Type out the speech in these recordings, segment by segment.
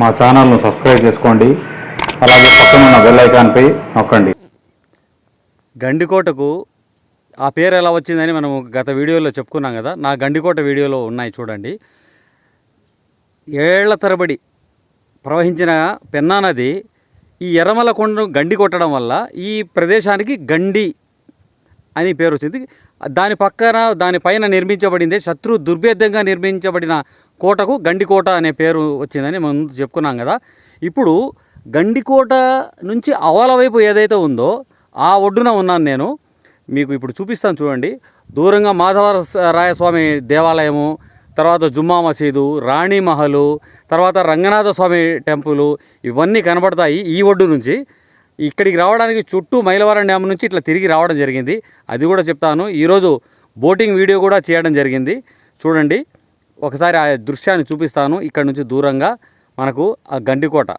మా ఛానల్ను సబ్స్క్రైబ్ చేసుకోండి. అలాగే పక్కనున్న బెల్ ఐకాన్పై నొక్కండి. గండికోటకు ఆ పేరు ఎలా వచ్చిందని మనం గత వీడియోలో చెప్పుకున్నాం కదా. నా గండికోట వీడియోలో ఉన్నాయి చూడండి. ఏళ్ళ తరబడి ప్రవహించిన పెన్నా నది ఈ ఎర్రమల కొండను గండి కొట్టడం వల్ల ఈ ప్రదేశానికి గండి అని పేరు వచ్చింది. దాని పక్కన దానిపైన నిర్మించబడింది శత్రు దుర్భేద్యంగా నిర్మించబడిన కోటకు గండికోట అనే పేరు వచ్చిందని మనం చెప్పుకున్నాం కదా. ఇప్పుడు గండికోట నుంచి అవల వైపు ఏదైతే ఉందో ఆ ఒడ్డున ఉన్నాను నేను. మీకు ఇప్పుడు చూపిస్తాను చూడండి. దూరంగా మాధవరాయస్వామి దేవాలయము తర్వాత జుమ్మా మసీదు రాణి మహలు తర్వాత రంగనాథ స్వామి టెంపుల్ ఇవన్నీ కనబడతాయి ఈ ఒడ్డు నుంచి. ఇక్కడికి రావడానికి చుట్టూ మైలవరం డ్యామ్ నుంచి ఇట్లా తిరిగి రావడం జరిగింది. అది కూడా చెప్తాను. ఈరోజు బోటింగ్ వీడియో కూడా చేయడం జరిగింది. చూడండి. ఒకసారి ఆ దృశ్యాన్ని చూపిస్తాను. ఇక్కడ నుంచి దూరంగా మనకు ఆ గండికోట.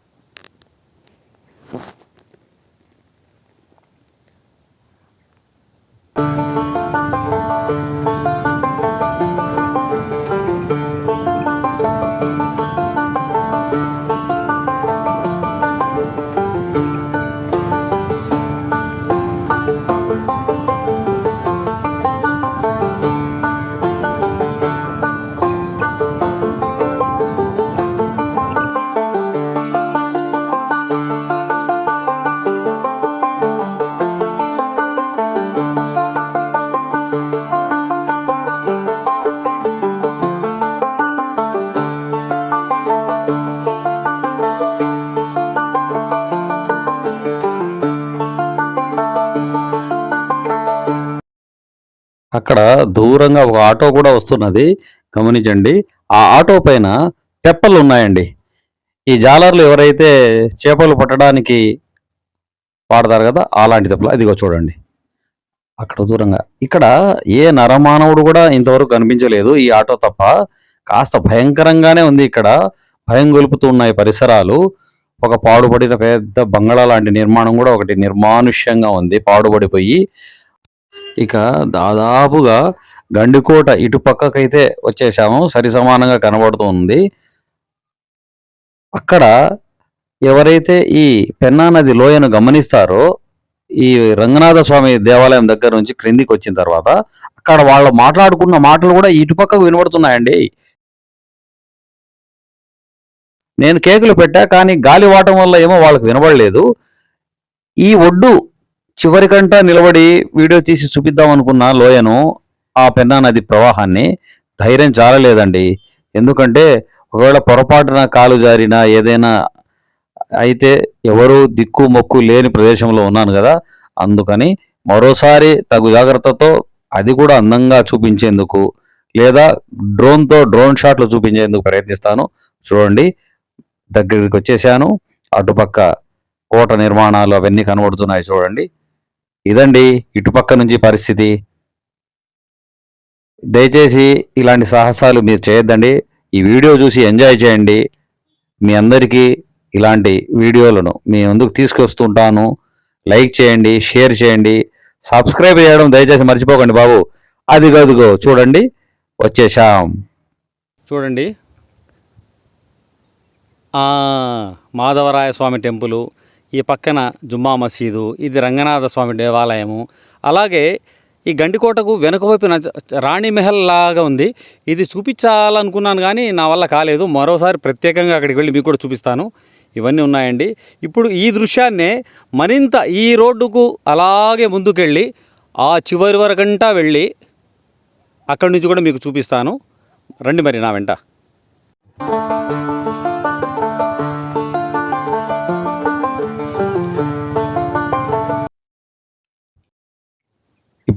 అక్కడ దూరంగా ఒక ఆటో కూడా వస్తున్నది. గమనించండి ఆ ఆటో పైన తెప్పలు ఉన్నాయండి. ఈ జాలర్లు ఎవరైతే చేపలు పట్టడానికి వాడతారు కదా అలాంటి తెప్పలు. అదిగో చూడండి. అక్కడ దూరంగా. ఇక్కడ ఏ నరమానవుడు కూడా ఇంతవరకు కనిపించలేదు ఈ ఆటో తప్ప. కాస్త భయంకరంగానే ఉంది ఇక్కడ. భయం గొలుపుతూ ఉన్నాయి పరిసరాలు. ఒక పాడుపడిన పెద్ద బంగళా లాంటి నిర్మాణం కూడా ఒకటి నిర్మానుష్యంగా ఉంది. పాడుబడిపోయి ఇక దాదాపుగా గండికోట ఇటు పక్కకైతే వచ్చేసాము సరి సమానంగా కనబడుతుంది. అక్కడ ఎవరైతే ఈ పెన్నా నది లోయను గమనిస్తారో ఈ రంగనాథ స్వామి దేవాలయం దగ్గర నుంచి క్రిందికి వచ్చిన తర్వాత అక్కడ వాళ్ళు మాట్లాడుకున్న మాటలు కూడా ఇటుపక్కకు వినబడుతున్నాయండి. నేను కేకులు పెట్టా కానీ గాలి వాటం వల్ల ఏమో వాళ్ళకి వినబడలేదు. ఈ ఒడ్డు చివరికంట నిలబడి వీడియో తీసి చూపిద్దాం అనుకున్న లోయను ఆ పెన్నా నది ప్రవాహాన్ని ధైర్యం చాలలేదండి ఎందుకంటే ఒకవేళ పొరపాటున కాలు జారినా ఏదైనా అయితే ఎవరు దిక్కు మొక్కు లేని ప్రదేశంలో ఉన్నాను కదా. అందుకని మరోసారి తగు జాగ్రత్తతో అది కూడా అందంగా చూపించేందుకు లేదా డ్రోన్తో డ్రోన్ షాట్లు చూపించేందుకు ప్రయత్నిస్తాను. చూడండి దగ్గరికి వచ్చేసాను. అటుపక్క కోట నిర్మాణాలు అవన్నీ కనబడుతున్నాయి చూడండి. ఇదండి ఇటుపక్క నుంచి పరిస్థితి. దయచేసి ఇలాంటి సాహసాలు మీరు చేయొద్దండి. ఈ వీడియో చూసి ఎంజాయ్ చేయండి. మీ అందరికీ ఇలాంటి వీడియోలను మీ ముందుకు తీసుకొస్తుంటాను లైక్ చేయండి షేర్ చేయండి సబ్స్క్రైబ్ చేయడం దయచేసి మర్చిపోకండి బాబు. అది అదిగో చూడండి వచ్చేసాం చూడండి. మాధవరాయ స్వామి టెంపులు ఈ పక్కన జుమ్మా మసీదు ఇది రంగనాథ స్వామి దేవాలయము. అలాగే ఈ గండికోటకు వెనుకవైపున రాణి మెహల్ లాగా ఉంది. ఇది చూపించాలనుకున్నాను కానీ నా వల్ల కాలేదు. మరోసారి ప్రత్యేకంగా అక్కడికి వెళ్ళి మీకు కూడా చూపిస్తాను. ఇవన్నీ ఉన్నాయండి. ఇప్పుడు ఈ దృశ్యాన్నే మరింత ఈ రోడ్డుకు అలాగే ముందుకెళ్ళి ఆ చివరి వరకంటా వెళ్ళి అక్కడి నుంచి కూడా మీకు చూపిస్తాను. రండి మరి నా వెంట.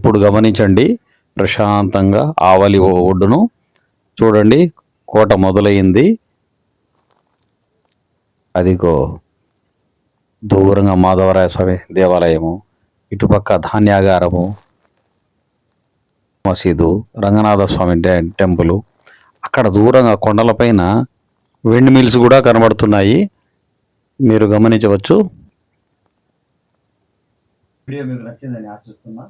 ఇప్పుడు గమనించండి. ప్రశాంతంగా ఆవలి ఒడ్డును చూడండి. కోట మొదలైంది. అదిగో దూరంగా మాధవరాయ స్వామి దేవాలయము. ఇటుపక్క ధాన్యాగారము మసీదు రంగనాథ స్వామి టె- టెంపుల్. అక్కడ దూరంగా కొండలపైన విండ్ మిల్స్ కూడా కనబడుతున్నాయి. మీరు గమనించవచ్చు. వీడియో మీకు నచ్చిందని ఆశిస్తున్నా.